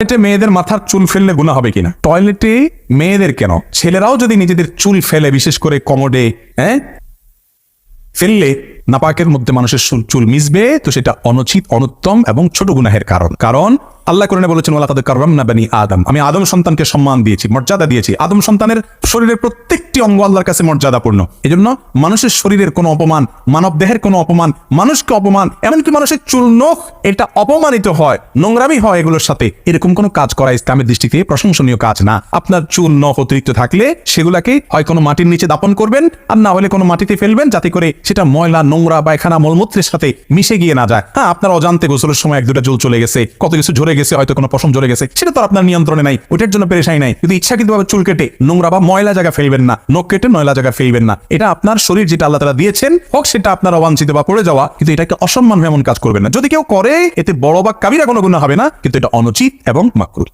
টয়লেটে মেয়েদের মাথার চুল ফেললে গুণা হবে কিনা? টয়লেটে মেয়েদের কেন? ছেলেরাও যদি নিজেদের চুল ফেলে, বিশেষ করে কমোডে হ্যাঁ? ফেললে নাপাকের মধ্যে মানুষের চুল- মিশবে, তো সেটা অনুচিত, অনুত্তম এবং ছোট গুনাহের কারণ। কারণ আল্লাহ কোরআনে বলেছেন, ওয়ালাকাদ কাররামনা বানি আদম। আমি আদম সন্তানকে সম্মান দিয়েছি, মর্যাদা দিয়েছি। আদম সন্তানের শরীরের প্রত্যেকটি অঙ্গ আল্লাহর কাছে মর্যাদাপূর্ণ। এজন্য মানুষের শরীরের কোনো অপমান, মানব দেহের কোনো অপমান, মানুষকে অপমান, এমনকি মানুষের চুল, নখ, এটা অপমানিত হয়, নোংরামি হয় এগুলোর সাথে। এরকম কোনো কাজ করা ইসলামের দৃষ্টিতে প্রশংসনীয় কাজ না। আপনার চুল, নখ অতিরিক্ত থাকলে সেগুলাকে হয় কোনো মাটির নিচে দাপন করবেন, আর না হলে কোনো মাটিতে ফেলবেন, যাতে করে সেটা ময়লা, নোংরা, পায়খানা, মলমূত্রের সাথে মিশে গিয়ে না যায়। হ্যাঁ আপনার অজান্তে গোসলের সময় এক দুটা চুল চলে গেছে, কত কিছু ঝরে গেছে, হয়তো কোনো পশম ঝরে গেছে, সেটা তো আপনার নিয়ন্ত্রণে নাই, ওইটার জন্য পেরেশাই নাই। কিন্তু ইচ্ছাকৃতভাবে চুল কেটে, নোংরা বা ময়লা জায়গা ফেলবেন না, নখ কেটে ময়লা জায়গা ফেলবেন না, এটা আপনার শরীর যেটা আল্লাহ তারা দিয়েছেন, হোক সেটা আপনার অবাঞ্ছিত বা পড়ে যাওয়া, কিন্তু এটাকে অসম্মান এমন কাজ করবেন না। যদি কেউ করে, এতে বড় বা কাবিরা কোনো গুণা হবে না, কিন্তু এটা অনুচিত এবং মাকরুল